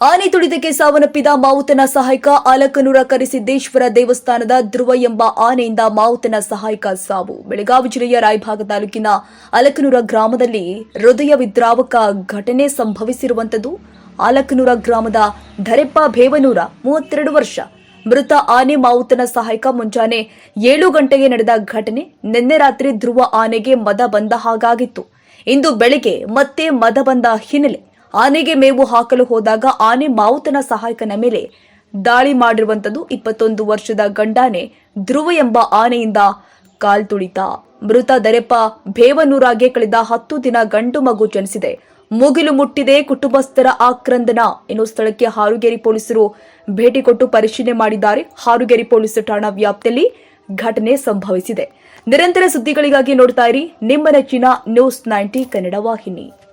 ಆನೆ ತುಡಿದಕ್ಕೆ ಸಾವನ್ನಪ್ಪಿದ ಮಾವುತನ ಸಹಾಯಕ ಆಲಕನೂರ ಕರಿಸಿದ್ದೇಶ್ವರ ದೇವಸ್ಥಾನದ ಧ್ರುವ ಎಂಬ ಆನೆಯಿಂದ ಮಾವುತನ ಸಹಾಯಕ ಸಾವು. ಬೆಳಗಾವಿ ಜಿಲ್ಲೆಯ ರಾಯಭಾಗ ತಾಲೂಕಿನ ಅಲಕನೂರ ಗ್ರಾಮದಲ್ಲಿ ಹೃದಯ ವಿದ್ರಾವಕ ಘಟನೆ ಸಂಭವಿಸಿರುವಂತದ್ದು ಆಲಕನೂರ ಗ್ರಾಮದ ಧರೆಪ್ಪ ಭೇವನೂರ ಮೂವತ್ತೆರಡು ವರ್ಷ. ಮೃತ ಆನೆ ಮಾವುತನ ಸಹಾಯಕ ಮುಂಜಾನೆ ಏಳು ಗಂಟೆಗೆ ನಡೆದ ಘಟನೆ ನಿನ್ನೆ ರಾತ್ರಿ ಧ್ರುವ ಆನೆಗೆ ಮದ ಬಂದ ಹಾಗಾಗಿತ್ತು. ಇಂದು ಬೆಳಿಗ್ಗೆ ಮತ್ತೆ ಮದ ಬಂದ ಹಿನ್ನೆಲೆ ಆನೆಗೆ ಮೇವು ಹಾಕಲು ಹೋದಾಗ ಆನೆ ಮಾವುತನ ಸಹಾಯಕನ ಮೇಲೆ ದಾಳಿ ಮಾಡಿರುವಂತದ್ದು ಇಪ್ಪತ್ತೊಂದು ವರ್ಷದ ಗಂಡಾನೆ ಧ್ರುವ ಎಂಬ ಆನೆಯಿಂದ ಕಾಲ್ತುಳಿತ ಮೃತ ದರೆಪ್ಪ ಭೇವನೂರಾಗೆ ಕಳೆದ ಹತ್ತು ದಿನ ಗಂಡು ಮಗು ಜನಿಸಿದೆ. ಮುಗಿಲು ಮುಟ್ಟಿದೆ, ಕುಟುಂಬಸ್ಥರ ಆಕ್ರಂದನ. ಇನ್ನು ಸ್ಥಳಕ್ಕೆ ಹಾರುಗೇರಿ ಪೊಲೀಸರು ಭೇಟಿ ಕೊಟ್ಟು ಪರಿಶೀಲನೆ ಮಾಡಿದ್ದಾರೆ. ಹಾರುಗೇರಿ ಪೊಲೀಸ್ ಠಾಣಾ ವ್ಯಾಪ್ತಿಯಲ್ಲಿ ಘಟನೆ ಸಂಭವಿಸಿದೆ. ನಿರಂತರ ಸುದ್ದಿಗಳಿಗಾಗಿ ನೋಡ್ತಾ ಇರಿ. ನಿಮ್ಮ ನೆಚ್ಚಿನ ನ್ಯೂಸ್ ನೈಂಟಿ ಕನ್ನಡ ವಾಹಿನಿ.